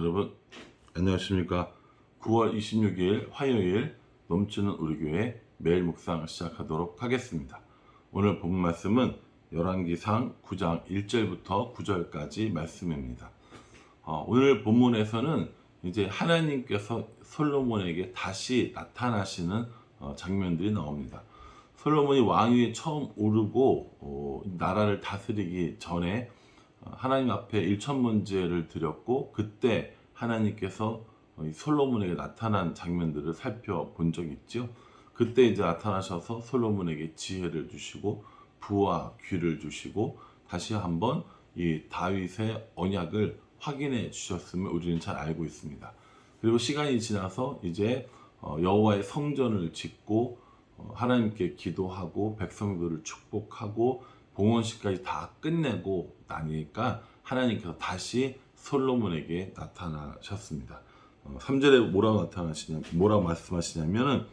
여러분 안녕하십니까? 9월 26일 화요일 넘치는 우리 교회 매일 묵상 시작하도록 하겠습니다. 오늘 본 말씀은 열왕기상 9장 1절부터 9절까지 말씀입니다. 어, 오늘 본문에서는 이제 하나님께서 솔로몬에게 다시 나타나시는 어, 장면들이 나옵니다. 솔로몬이 왕위에 처음 오르고 어, 나라를 다스리기 전에 어, 하나님 앞에 일천문제를 드렸고 그때 하나님께서 솔로몬에게 나타난 장면들을 살펴본 적이 있죠. 그때 이제 나타나셔서 솔로몬에게 지혜를 주시고 부와 귀를 주시고 다시 한번 이 다윗의 언약을 확인해 주셨음을 우리는 잘 알고 있습니다. 그리고 시간이 지나서 이제 어, 여호와의 성전을 짓고 어, 하나님께 기도하고 백성들을 축복하고 봉헌식까지 다 끝내고 나니까 하나님께서 다시 솔로몬에게 나타나셨습니다. 어, 3절에 뭐라고 나타나시냐, 뭐라고 말씀하시냐면은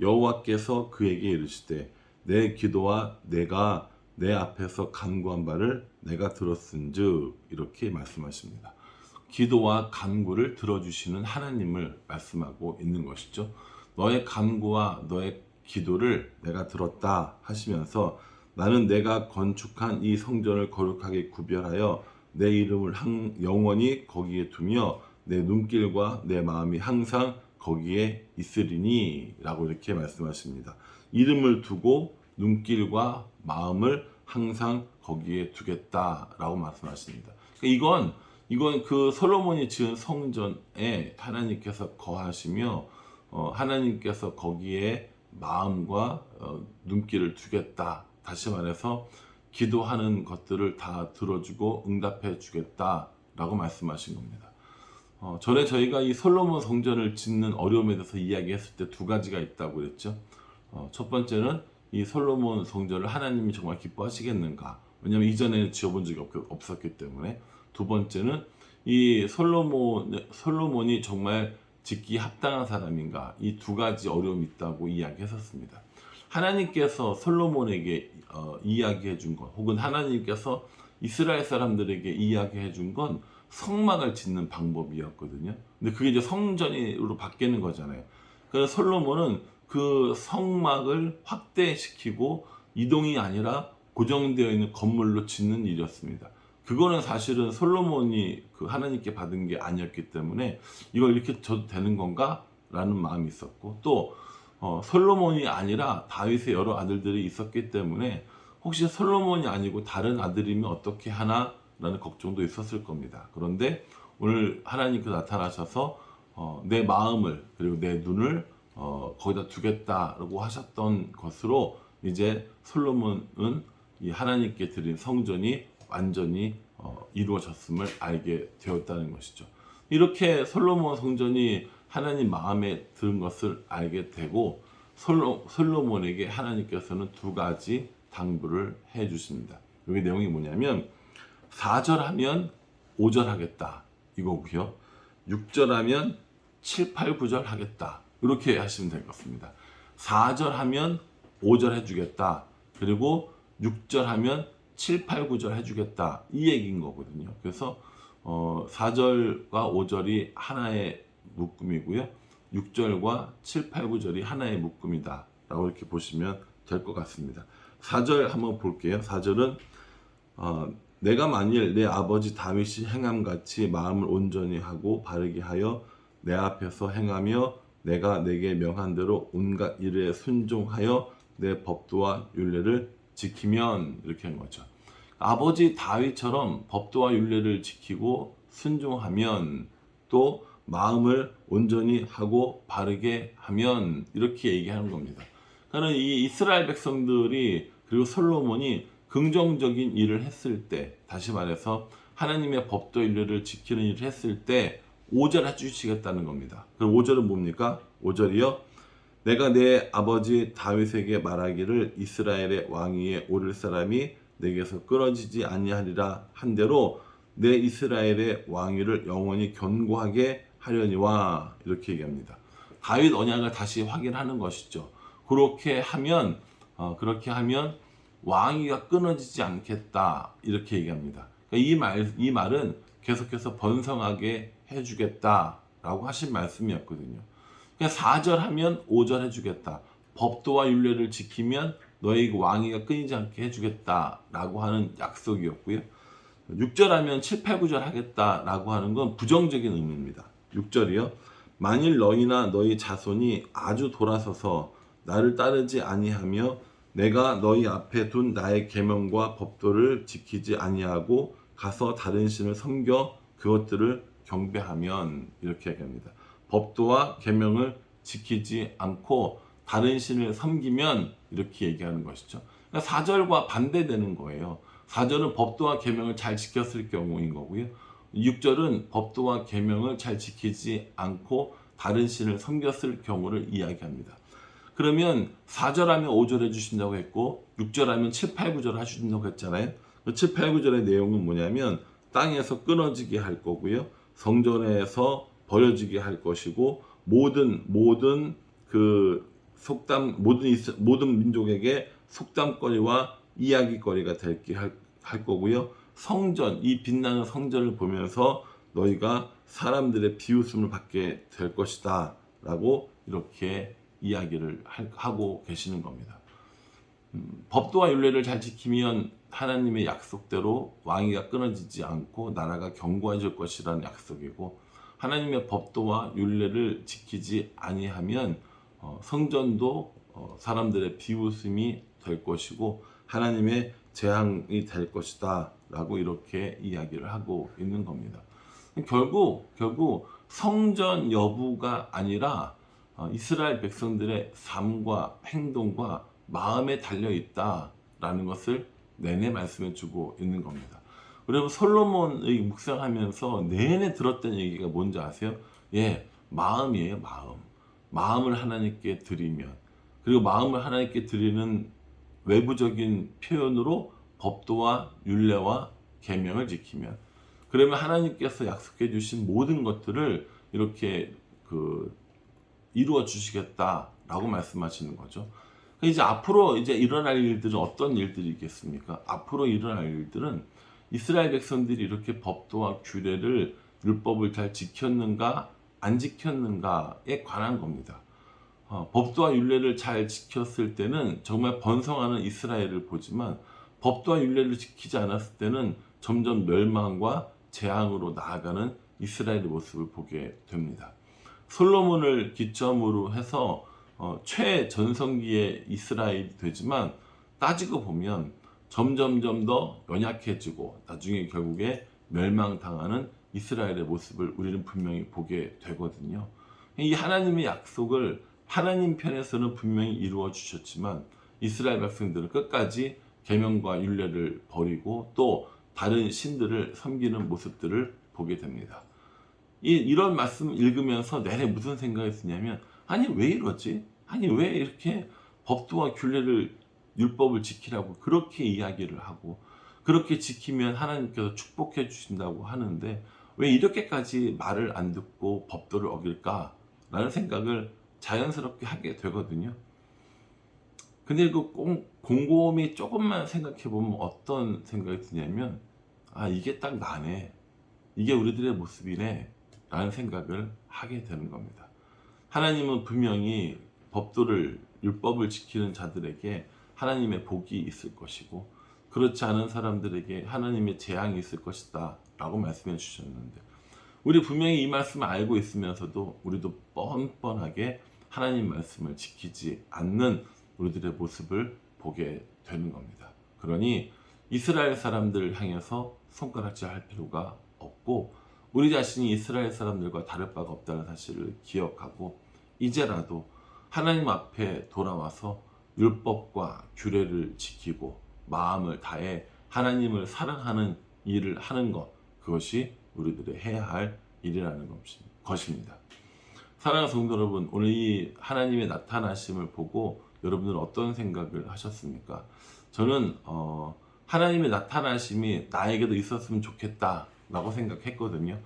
여호와께서 그에게 이르시되 내 기도와 내가 내 앞에서 간구한 바를 내가 들었은즉 이렇게 말씀하십니다. 기도와 간구를 들어주시는 하나님을 말씀하고 있는 것이죠. 너의 간구와 너의 기도를 내가 들었다 하시면서 나는 내가 건축한 이 성전을 거룩하게 구별하여 내 이름을 항- 영원히 거기에 두며 내 눈길과 내 마음이 항상 거기에 있으리니 라고 이렇게 말씀하십니다. 이름을 두고 눈길과 마음을 항상 거기에 두겠다라고 말씀하십니다. 그러니까 이건 이건 그 솔로몬이 지은 성전에 하나님께서 거하시며 어, 하나님께서 거기에 마음과 어, 눈길을 두겠다. 다시 말해서 기도하는 것들을 다 들어주고 응답해 주겠다라고 말씀하신 겁니다. 어, 전에 저희가 이 솔로몬 성전을 짓는 어려움에 대해서 이야기했을 때 두 가지가 있다고 그랬죠. 어, 첫 번째는 이 솔로몬 성전을 하나님이 정말 기뻐하시겠는가? 왜냐하면 이전에는 지어본 적이 없, 없었기 때문에. 두 번째는 이 솔로몬 솔로몬이 정말 짓기 합당한 사람인가? 이 두 가지 어려움이 있다고 이야기했었습니다. 하나님께서 솔로몬에게 어, 이야기해 준 것, 혹은 하나님께서 이스라엘 사람들에게 이야기해 준 건 성막을 짓는 방법이었거든요. 근데 그게 이제 성전으로 바뀌는 거잖아요. 그래서 솔로몬은 그 성막을 확대시키고 이동이 아니라 고정되어 있는 건물로 짓는 일이었습니다. 그거는 사실은 솔로몬이 그 하나님께 받은 게 아니었기 때문에 이걸 이렇게 줘도 되는 건가? 라는 마음이 있었고 또 어, 솔로몬이 아니라 다윗의 여러 아들들이 있었기 때문에 혹시 솔로몬이 아니고 다른 아들이면 어떻게 하나 라는 걱정도 있었을 겁니다. 그런데 오늘 하나님께 나타나셔서 어, 내 마음을 그리고 내 눈을 어, 거기다 두겠다라고 하셨던 것으로 이제 솔로몬은 이 하나님께 드린 성전이 완전히 어, 이루어졌음을 알게 되었다는 것이죠. 이렇게 솔로몬 성전이 하나님 마음에 든 것을 알게 되고 솔로, 솔로몬에게 하나님께서는 두 가지 당부를 해 주십니다. 여기 내용이 뭐냐면 4절 하면 5절 하겠다 이거고요. 6절 하면 7, 8, 9절 하겠다. 이렇게 하시면 될 것 같습니다. 4절 하면 5절 해주겠다. 그리고 6절 하면 7, 8, 9절 해주겠다. 이 얘기인 거거든요. 그래서 어, 4절과 5절이 하나의 묶음이고요. 6절과 7, 8, 9절이 하나의 묶음이다. 라고 이렇게 보시면 될 것 같습니다. 4절 한번 볼게요. 4절은 어, 내가 만일 내 아버지 다윗이 행함같이 마음을 온전히 하고 바르게 하여 내 앞에서 행하며 내가 내게 명한 대로 온갖 일에 순종하여 내 법도와 율례를 지키면 이렇게 한 거죠. 아버지 다윗처럼 법도와 율례를 지키고 순종하면 또 마음을 온전히 하고 바르게 하면 이렇게 얘기하는 겁니다. 그러니까 이 이스라엘 백성들이 그리고 솔로몬이 긍정적인 일을 했을 때 다시 말해서 하나님의 법도 율례를 지키는 일을 했을 때 5절 해주시겠다는 겁니다. 그럼 5절은 뭡니까? 5절이요. 내가 내 아버지 다윗에게 말하기를 이스라엘의 왕위에 오를 사람이 내게서 끊어지지 아니하리라 한 대로 내 이스라엘의 왕위를 영원히 견고하게 하려니와 이렇게 얘기합니다. 다윗 언약을 다시 확인하는 것이죠. 그렇게 하면 어, 그렇게 하면 왕위가 끊어지지 않겠다 이렇게 얘기합니다. 그러니까 이 말, 이 말은 계속해서 번성하게 해주겠다라고 하신 말씀이었거든요. 그냥 4절 하면 5절 해주겠다. 법도와 윤례를 지키면 너희 그 왕위가 끊이지 않게 해주겠다라고 하는 약속이었고요. 6절 하면 7, 8, 9절 하겠다라고 하는 건 부정적인 의미입니다. 6절이요. 만일 너희나 너희 자손이 아주 돌아서서 나를 따르지 아니하며 내가 너희 앞에 둔 나의 계명과 법도를 지키지 아니하고 가서 다른 신을 섬겨 그것들을 경배하면 이렇게 얘기합니다. 법도와 계명을 지키지 않고 다른 신을 섬기면 이렇게 얘기하는 것이죠. 그러니까 4절과 반대되는 거예요. 4절은 법도와 계명을 잘 지켰을 경우인 거고요. 6절은 법도와 계명을 잘 지키지 않고 다른 신을 섬겼을 경우를 이야기합니다. 그러면 4절 하면 5절 해주신다고 했고 6절 하면 7, 8, 9절 하신다고 했잖아요. 그 7, 8, 9절의 내용은 뭐냐면 땅에서 끊어지게 할 거고요. 성전에서 버려지게 할 것이고 모든 모든 그 속담 모든 모든 민족에게 속담거리와 이야기거리가 될게 할, 할 거고요. 성전 이 빛나는 성전을 보면서 너희가 사람들의 비웃음을 받게 될 것이다 라고 이렇게 이야기를 할- 하고 계시는 겁니다. 음, 법도와 윤례를 잘 지키면 하나님의 약속대로 왕위가 끊어지지 않고 나라가 견고해질 것이라는 약속이고 하나님의 법도와 윤례를 지키지 아니하면 어, 성전도 어, 사람들의 비웃음이 될 것이고 하나님의 재앙이 될 것이다 라고 이렇게 이야기를 하고 있는 겁니다. 결국 결국 성전 여부가 아니라 어, 이스라엘 백성들의 삶과 행동과 마음에 달려 있다라는 것을 내내 말씀해 주고 있는 겁니다. 여러분 솔로몬의 묵상하면서 내내 들었던 얘기가 뭔지 아세요? 예, 마음이에요, 마음. 마음을 하나님께 드리면 그리고 마음을 하나님께 드리는 외부적인 표현으로 법도와 윤례와 계명을 지키면 그러면 하나님께서 약속해 주신 모든 것들을 이렇게 그 이루어 주시겠다라고 말씀하시는 거죠. 이제 앞으로 이제 일어날 일들은 어떤 일들이겠습니까? 앞으로 일어날 일들은 이스라엘 백성들이 이렇게 법도와 규례를 율법을 잘 지켰는가 안 지켰는가에 관한 겁니다. 어, 법도와 율례를 잘 지켰을 때는 정말 번성하는 이스라엘을 보지만 법도와 율례를 지키지 않았을 때는 점점 멸망과 재앙으로 나아가는 이스라엘의 모습을 보게 됩니다. 솔로몬을 기점으로 해서 어, 최전성기의 이스라엘이 되지만 따지고 보면 점점점 더 연약해지고 나중에 결국에 멸망당하는 이스라엘의 모습을 우리는 분명히 보게 되거든요. 이 하나님의 약속을 하나님 편에서는 분명히 이루어 주셨지만 이스라엘 백성들은 끝까지 계명과 율례를 버리고 또 다른 신들을 섬기는 모습들을 보게 됩니다. 이, 이런 말씀 읽으면서 내내 무슨 생각이 드냐면 아니 왜 이러지? 아니 왜 이렇게 법도와 규례를 율법을 지키라고 그렇게 이야기를 하고 그렇게 지키면 하나님께서 축복해 주신다고 하는데 왜 이렇게까지 말을 안 듣고 법도를 어길까라는 생각을 자연스럽게 하게 되거든요. 근데 그 공, 곰곰이 조금만 생각해 보면 어떤 생각이 드냐면 아 이게 딱 나네 이게 우리들의 모습이네 라는 생각을 하게 되는 겁니다. 하나님은 분명히 법도를 율법을 지키는 자들에게 하나님의 복이 있을 것이고 그렇지 않은 사람들에게 하나님의 재앙이 있을 것이다 라고 말씀해 주셨는데 우리 분명히 이 말씀을 알고 있으면서도 우리도 뻔뻔하게 하나님 말씀을 지키지 않는 우리들의 모습을 보게 되는 겁니다. 그러니 이스라엘 사람들 향해서 손가락질 할 필요가 없고 우리 자신이 이스라엘 사람들과 다를 바가 없다는 사실을 기억하고 이제라도 하나님 앞에 돌아와서 율법과 규례를 지키고 마음을 다해 하나님을 사랑하는 일을 하는 것 그것이 우리들의 해야 할 일이라는 것입니다. 사랑하는 성도 여러분, 오늘 이 하나님의 나타나심을 보고 여러분들은 어떤 생각을 하셨습니까? 저는 어, 하나님의 나타나심이 나에게도 있었으면 좋겠다라고 생각했거든요.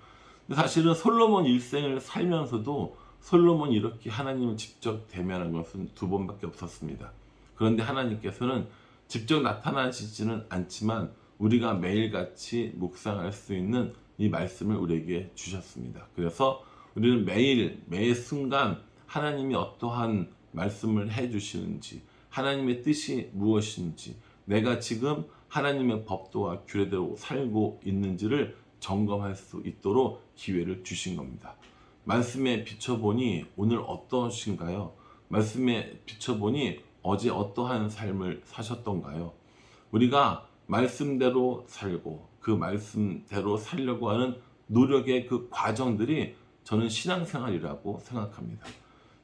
근데 사실은 솔로몬 일생을 살면서도 솔로몬이 이렇게 하나님을 직접 대면한 것은 두 번밖에 없었습니다. 그런데 하나님께서는 직접 나타나시지는 않지만 우리가 매일같이 묵상할 수 있는 이 말씀을 우리에게 주셨습니다. 그래서 우리는 매일 매 순간 하나님이 어떠한 말씀을 해 주시는지 하나님의 뜻이 무엇인지 내가 지금 하나님의 법도와 규례대로 살고 있는지를 점검할 수 있도록 기회를 주신 겁니다. 말씀에 비춰보니 오늘 어떠신가요? 말씀에 비춰보니 어제 어떠한 삶을 사셨던가요? 우리가 말씀대로 살고 그 말씀대로 살려고 하는 노력의 그 과정들이 저는 신앙생활이라고 생각합니다.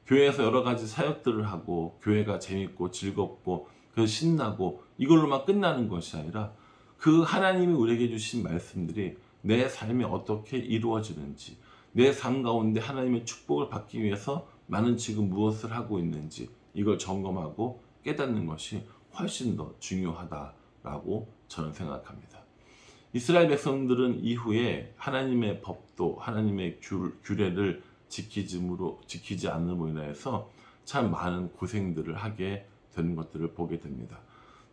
교회에서 여러 가지 사역들을 하고 교회가 재밌고 즐겁고 그 신나고 이걸로만 끝나는 것이 아니라 그 하나님이 우리에게 주신 말씀들이 내 삶에 어떻게 이루어지는지 내 삶 가운데 하나님의 축복을 받기 위해서 나는 지금 무엇을 하고 있는지 이걸 점검하고 깨닫는 것이 훨씬 더 중요하다라고 저는 생각합니다. 이스라엘 백성들은 이후에 하나님의 법도 하나님의 규, 규례를 지키짐으로 지키지 않음으로 인하여서 참 많은 고생들을 하게 되는 것들을 보게 됩니다.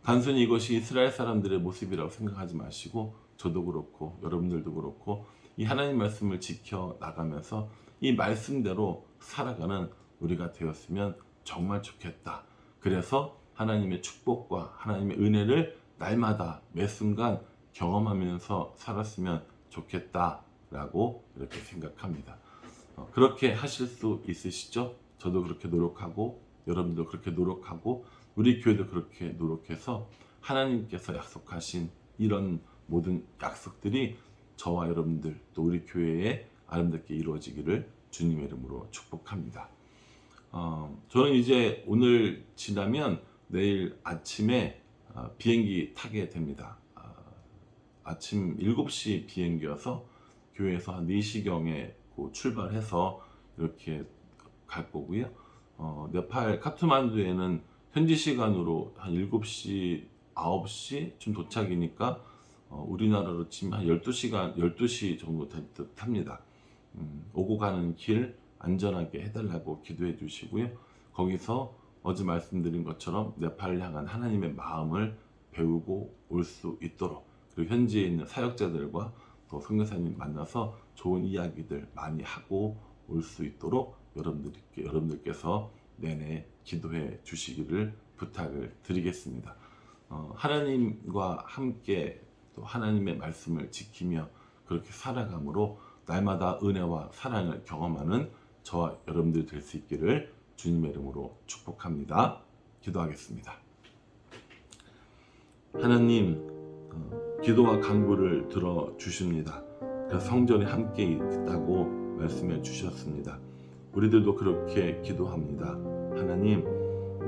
단순히 이것이 이스라엘 사람들의 모습이라고 생각하지 마시고 저도 그렇고 여러분들도 그렇고 이 하나님 말씀을 지켜 나가면서 이 말씀대로 살아가는 우리가 되었으면 정말 좋겠다. 그래서 하나님의 축복과 하나님의 은혜를 날마다 매 순간 경험하면서 살았으면 좋겠다라고 이렇게 생각합니다. 어, 그렇게 하실 수 있으시죠? 저도 그렇게 노력하고 여러분도 그렇게 노력하고 우리 교회도 그렇게 노력해서 하나님께서 약속하신 이런 모든 약속들이 저와 여러분들 또 우리 교회에 아름답게 이루어지기를 주님의 이름으로 축복합니다. 어, 저는 이제 오늘 지나면 내일 아침에 어, 비행기 타게 됩니다. 어, 아침 7시 비행기여서 교회에서 한 4시경에 출발해서 이렇게 갈 거고요. 어, 네팔 카트만두에는 현지 시간으로 한 7시, 9시쯤 도착이니까 어, 우리나라로 치면 한 12시간, 12시 정도 될듯 합니다. 음, 오고 가는 길 안전하게 해달라고 기도해 주시고요. 거기서 어제 말씀드린 것처럼 네팔을 향한 하나님의 마음을 배우고 올 수 있도록 그리고 현지에 있는 사역자들과 또 선교사님 만나서 좋은 이야기들 많이 하고 올 수 있도록 여러분들께 여러분들께서 내내 기도해 주시기를 부탁을 드리겠습니다. 어, 하나님과 함께 또 하나님의 말씀을 지키며 그렇게 살아감으로 날마다 은혜와 사랑을 경험하는 저와 여러분들이 될 수 있기를 주님의 이름으로 축복합니다. 기도하겠습니다. 하나님, 어, 기도와 간구를 들어 주십니다. 그 성전에 함께 있다고 말씀해 주셨습니다. 우리들도 그렇게 기도합니다. 하나님,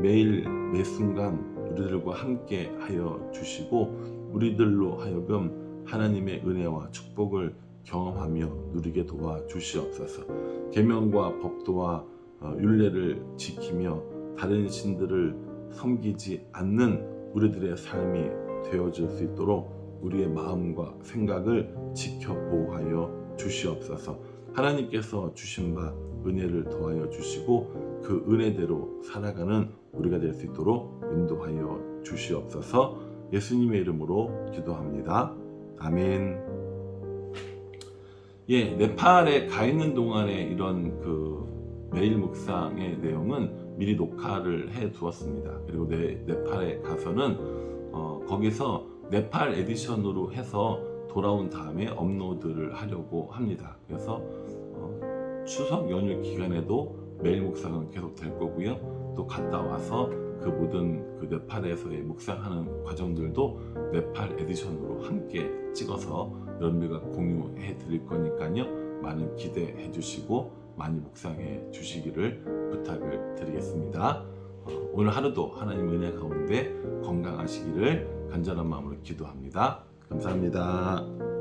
매일 매 순간 우리들과 함께 하여 주시고 우리들로 하여금 하나님의 은혜와 축복을 경험하며 누리게 도와 주시옵소서. 계명과 법도와 어, 율례를 지키며 다른 신들을 섬기지 않는 우리들의 삶이 되어질 수 있도록 우리의 마음과 생각을 지켜 보호하여 주시옵소서. 하나님께서 주신 바 은혜를 더하여 주시고 그 은혜대로 살아가는 우리가 될 수 있도록 인도하여 주시옵소서. 예수님의 이름으로 기도합니다. 아멘. 예, 네팔에 가 있는 동안에 이런 그 매일 묵상의 내용은 미리 녹화를 해 두었습니다. 그리고 네, 네팔에 가서는 어, 거기서 네팔 에디션으로 해서 돌아온 다음에 업로드를 하려고 합니다. 그래서 어, 추석 연휴 기간에도 매일 묵상은 계속 될 거고요. 또 갔다 와서 그 모든 그 네팔에서의 묵상하는 과정들도 네팔 에디션으로 함께 찍어서 여러분들과 공유해 드릴 거니까요. 많은 기대해 주시고 많이 묵상해 주시기를 부탁을 드리겠습니다. 어, 오늘 하루도 하나님 은혜 가운데 건강하시기를 간절한 마음으로 기도합니다. 감사합니다.